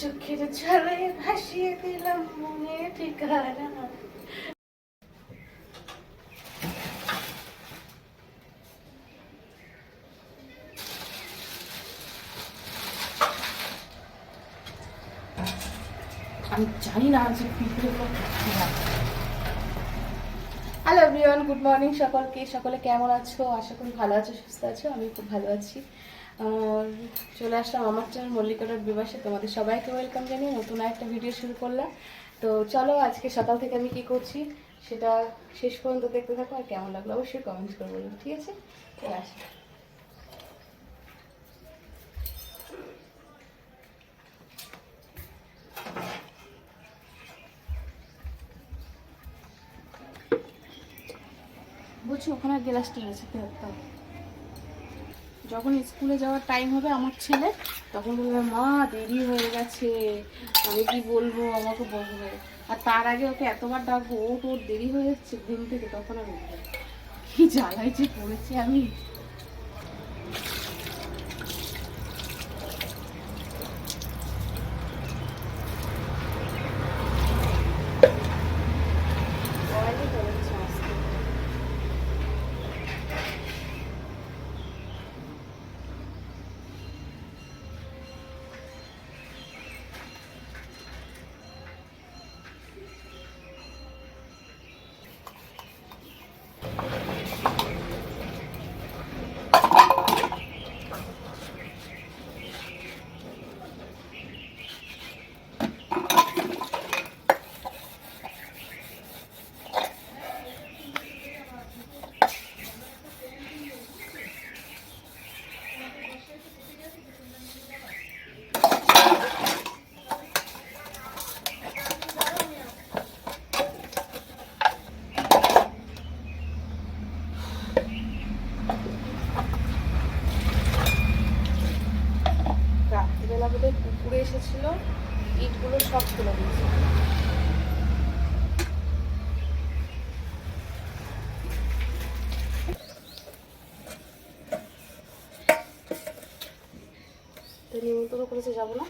চোখের ছলে ভাসিয়ে দিলাম মনে ঠিকানা আমি জানি না যে পিঁপড়েগুলো হ্যালো এভরিওয়ান গুড মর্নিং সকলকে। সকলে কেমন আছো? আশা করি ভালো আছো, সুস্থ আছো। আমি খুব ভালো আছি। চলে আসলাম আমার চ্যানেল মল্লিকাটার বিবাসে তোমাদের সবাইকে ওয়েলকাম জানিয়ে নতুন একটা ভিডিও শুরু করলাম। তো চলো, আজকে সকাল থেকে আমি কী করছি সেটা শেষ পর্যন্ত দেখতে থাকো আর কেমন লাগল অবশ্যই কমেন্টস করে বলুন ঠিক আছে? চলে আসি। বলছি, ওখানে গ্লাসটা আছে একটা যখন স্কুলে যাওয়ার টাইম হবে আমার ছেলে, তখন বলবে, মা, দেরি হয়ে গেছে। আমি কি বলব? আমাকে বলবে আর তার আগে ওকে এতবার ডাকবো ও তোর দেরি হয়ে যাচ্ছে, ঘুম থেকে তখন আর কি জ্বালাই যে পড়েছি আমি। ইটগুলো সব তুলে দিয়েছে। তো নিমন্ত্রণ করেছে যাব না?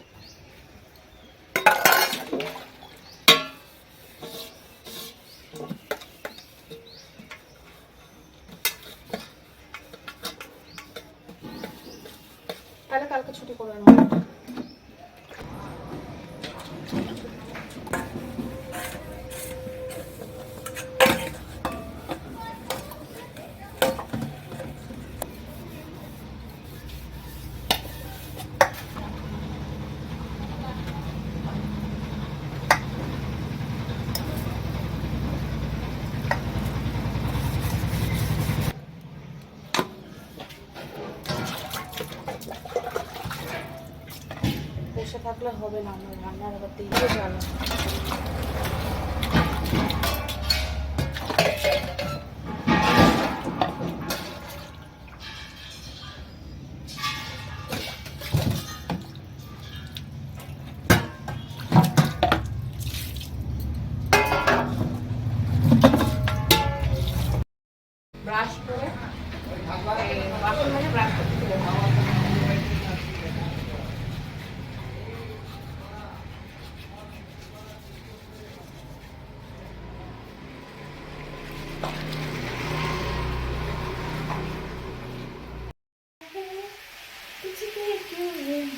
তাহলে কালকে ছুটি করে নেব। থাকলে হবে না আমার রান্নার আবার দিয়ে গেল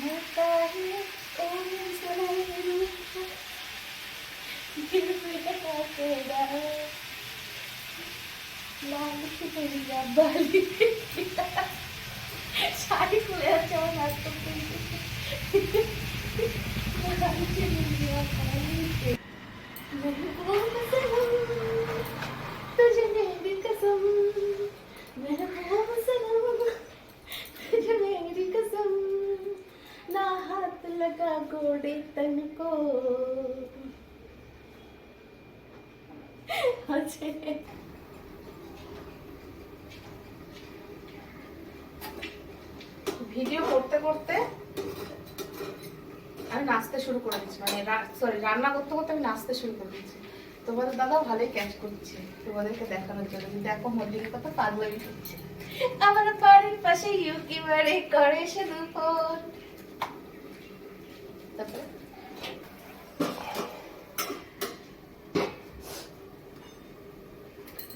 होता है ओ सनम दिल मेरा तेरा লাল সুতরিয়া বালি শাড়ি খুলে আছে আমার নাচ করতে আছে। ভিডিও করতে করতে আমি নাচতে শুরু করে দিচ্ছি মানে সরি রান্না করতে করতে আমি নাচতে শুরু করে দিচ্ছি তোমাদের দাদা ভালোই ক্যাচ করছে তোমাদেরকে দেখানোর জন্য। কিন্তু এখন মল্লিকের কথা পাগলামি করছে আমার বাড়ির পাশে ইউকি বাড়ি করে সে দুপুর। তারপরে?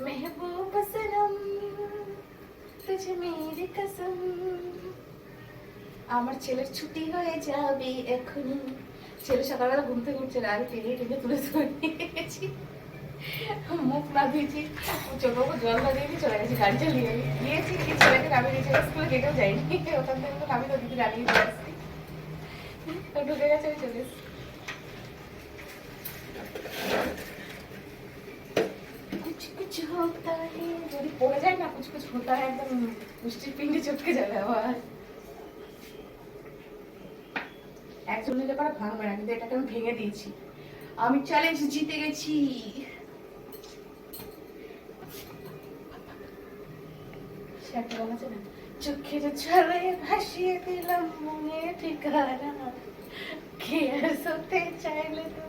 महबूब सनम तुझे मेरी कसम আমার ছেলের ছুটি হয়ে যাবে এখনই ছেলে সকালবেলা ঘুম থেকে উঠছে না আমি টেনে টেনে তুলে তুলে নিয়ে গেছি মুখ না ধুয়েছি চোখে মুখে জল না দিয়ে চলে গেছি গাড়ি চালিয়ে গিয়েছি কি ছেলেকে নামিয়ে দিয়েছে স্কুলে গেটেও যাইনি ওখান থেকে তো নামি তো দিদি নামিয়ে দিয়ে আসছি তো ঢুকে গেছে আমি চলে এসেছি ওটা একদম মিষ্টির পিন্ডি চটকে যাবে আবার। একজন নিলে পারা ভাঙবে না, কিন্তু এটাকে আমি ভেঙে দিয়েছি। আমি চ্যালেঞ্জ জিতে গেছি। চোখের ছলে ভাসিয়ে দিলাম মনে ঠিকানা। খেয়ে সতে চাইলে তো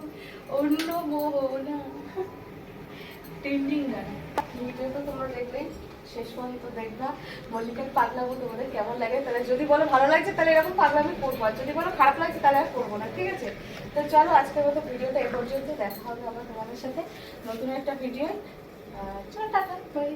অন্য মোহনা। ট্রেন্ডিং গান। ভিডিও তো তোমরা দেখলে? শেষ পর্যন্ত দেখবা। মল্লিকার পাগলামো তোমাদের কেমন লাগে? তাহলে যদি বলো ভালো লাগছে, তাহলে এরকম পাগলামি করব। আর যদি বলো খারাপ লাগছে, তাহলে আর করব না, ঠিক আছে? তো চলো, আজকের মতো ভিডিওটা এ পর্যন্ত দেখা হবে আবার তোমাদের সাথে নতুন একটা ভিডিও চলো, টাটা বাই